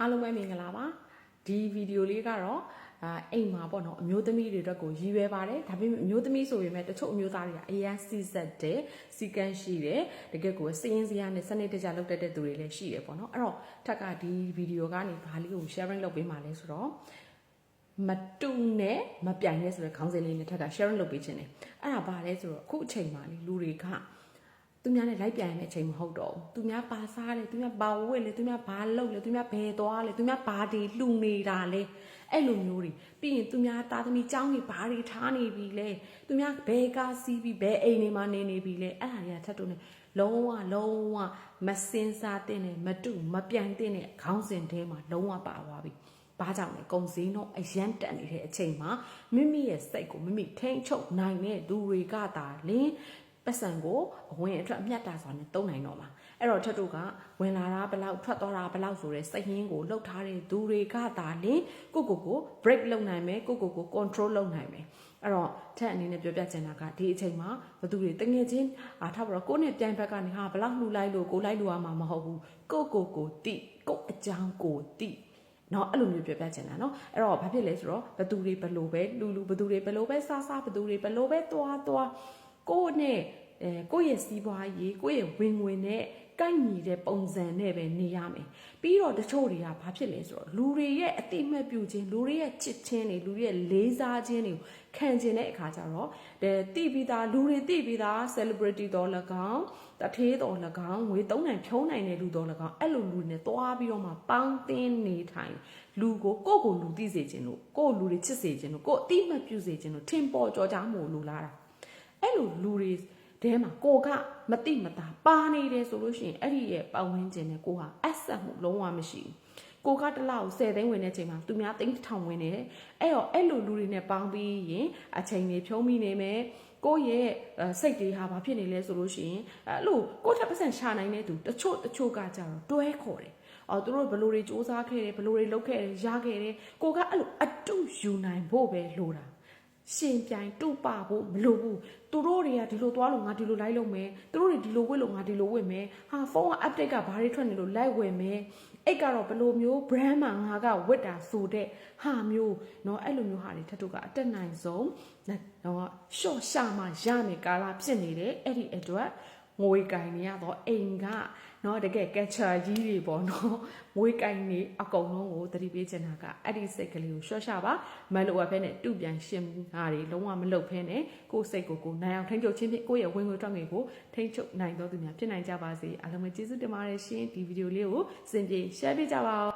အားလုံးပဲမင်္ဂလာပါဒီဗီဒီယိုလေးကတော့အာအိမ်မှာပေါ့နော်အမျိုးသမီးတွေအတွက်ကိုရည်ရွယ်ပါတယ်ဒါပေမဲ့အမျိုးသမီးဆိုပေမဲ့တချို့အမျိုးသားတွေကအရန်စီဆက်တဲ့စီကန်းရှိတယ်တကယ်ကိုစည်ရင်စရာနဲ့စနစ်တကျလုပ်တတ်တဲ့သူတွေလည်းရှိတယ်ပေါ့နော်အဲ့တော့ထက်ကဒီဗီဒီယိုကနေဘာလေးကို sharing လုပ်ပေးမှလဲဆိုတော့မတူနဲ့မပြိုင်နဲ့ဆိုတဲ့ခေါင်းစဉ်လေးနဲ့ထက်က sharing လုပ်ပေးခြင်းတယ်အဲ့ဒါဘာလဲဆိုတော့အခုအချိန်မှာလေလူတွေက သူများနဲ့လိုက်ပြန်ရတဲ့အချိန်မဟုတ်တော့ဘူးသူများပါစားတယ်သူများပါဝတ်လေသူများဘာလုပ်လေသူများဘယ်သွားလေသူများဘာတွေလှူနေတာလဲအဲ့လိုမျိုးတွေပြီးရင်သူများတာသမီចောင်းတွေဘာတွေထားနေပြီလဲသူများဘယ်ကားစီးပြီးဘယ်အိမ်တွေမှာနေနေပြီလဲအဲ့ဒါတွေကထပ်တော့နေလုံးဝလုံးဝမစင်စားတဲ့နဲ့မတူမပြိုင်တဲ့နဲ့ခေါင်းစဉ်ထဲမှာလုံးဝပါသွားပြီဘာကြောင့်လဲကုံစင်းတော့အရန်တက်နေတဲ့အချိန်မှာမိမိရဲ့စိတ်ကိုမိမိထိန်းချုပ်နိုင်တဲ့သူတွေကသာလင်း ပတ်စံကိုအဝင်အထွက်အမျှတာစွာနဲ့တုံးနိုင်တော့မှာအဲ့တော့ထက်တို့ကဝင်လာတာဘလောက်ထွက်သွားတာဘလောက်ဆိုတဲ့စိတ်ရင်းကိုလှုပ်ထားတဲ့သူတွေကသာလင်ကိုကိုကို break လုပ်နိုင်မယ်ကိုကိုကို control လုပ်နိုင်မယ်အဲ့တော့ထက်အနေနဲ့ပြောပြချင်တာကဒီအချိန်မှာဘသူတွေတငယ်ချင်းအာထားပါတော့ကိုနဲ့ပြိုင်ဘက်ကနေဟာဘလောက်လှူလိုက်လို့ကိုလိုက်လို့ရမှာမဟုတ်ဘူးကိုကိုကိုတိကိုအကြောင်းကိုတိနော်အဲ့လိုမျိုးပြောပြချင်တာနော်အဲ့တော့ဘာဖြစ်လဲဆိုတော့ဘသူတွေဘလို့ပဲလူလူဘသူတွေဘလို့ပဲစားစားဘသူတွေဘလို့ပဲသွားသွား ကိုယ့်နဲ့အဲကိုယ့်ရဲ့စီးပွားရေးကိုယ့်ရဲ့ဝင်ငွေနဲ့ကိုက်ညီတဲ့ပုံစံနဲ့ပဲနေရမယ်ပြီးတော့တချို့တွေကဘာဖြစ်လဲဆိုတော့လူတွေရဲ့အတိအမှတ်ပြုခြင်းလူတွေရဲ့ချစ်ခြင်းတွေလူတွေရဲ့လေးစားခြင်းတွေကိုခံကျင်တဲ့အခါကျတော့တဲ့တိပြီးသားလူတွေတိပြီးသား celebrity တော်၎င်းတထေးတော်၎င်းငွေသုံးနိုင်ဖြုံးနိုင်တဲ့လူတော်၎င်းအဲ့လိုလူတွေနဲ့တွားပြီးတော့မှပေါင်းတင်းနေထိုင်လူကိုကိုယ့်ကိုလူသိစေခြင်းလို့ကိုယ့်လူတွေချစ်စေခြင်းလို့ကိုယ့်အတိအမှတ်ပြုစေခြင်းလို့ထင်ပေါ်ကြော်ကြားမှုလူလာတာ အဲ့လိုလူတွေတဲမှာကိုကမတိမတာပါနေတယ်ဆိုလို့ရှိရင်အဲ့ဒီရဲ့ပတ်ဝန်းကျင်နဲ့ကိုဟာအဆက်မှုလုံးဝမရှိဘူးကိုကတလောက်10သိန်းဝင်တဲ့ချိန်မှာသူများသိန်းထောင်ဝင်နေတယ်အဲ့တော့အဲ့လိုလူတွေနဲ့ပေါင်းပြီးရင်အချိန်တွေဖြုံးမိနေမယ်ကိုယ့်ရဲ့စိတ်တွေဟာဘာဖြစ်နေလဲဆိုလို့ရှိရင်အဲ့လိုကိုယ့်ထက်ပတ်စံရှာနိုင်တဲ့သူတချို့တချို့ကကြတော့တွဲခေါ်တယ်အော်သူတို့ဘလို့တွေစူးစမ်းခဲ့တယ်ဘလို့တွေလုပ်ခဲ့တယ်ရခဲ့တယ်ကိုကအဲ့လိုအတုယူနိုင်ဖို့ပဲလိုတာ ရှင်ပြိုင်တုပဖို့မလိုဘူးသူတို့တွေကဒီလိုသွားလို့ငါဒီလိုလိုက်လုပ်မယ်သူတို့တွေဒီလိုဝစ်လို့ငါဒီလိုဝစ်မယ်ဟာဖုန်းက update ကဘာတွေထွက်နေလို့လိုက်ဝယ်မယ်အဲ့ကတော့ဘလိုမျိုး brand မှာငါကဝစ်တာဆိုတဲ့ဟာမျိုးเนาะအဲ့လိုမျိုးဟာတွေထပ်တို့ကအတက်နိုင်ဆုံးเนาะရှော့ရှာမှရမယ်ကာလာဖြစ်နေတယ်အဲ့ဒီအတွက် ငွေကင်နေရတော့အိမ်ကเนาะတကယ် catcher ကြီးတွေပေါ့เนาะငွေကင်နေအကုန်လုံးကိုသတိပေးချင်တာကအဲ့ဒီစိတ်ကလေးကိုရှော့ရှာပါမလိုအပ်ဖဲနဲ့တူပြန်ရှင်းတာတွေလုံးဝမလုပ်ဖဲနဲ့ကိုယ်စိတ်ကိုကိုနိုင်အောင်ထိန်းချုပ်ခြင်းဖြင့်ကိုယ့်ရဲ့ဝင်ငွေထွက်ငွေကိုထိန်းချုပ်နိုင်တော့သူများဖြစ်နိုင်ကြပါစေအားလုံးပဲကျေးဇူးတင်ပါတယ်ရှင်ဒီဗီဒီယိုလေးကိုစင်ပြေ share ပေးကြပါဦး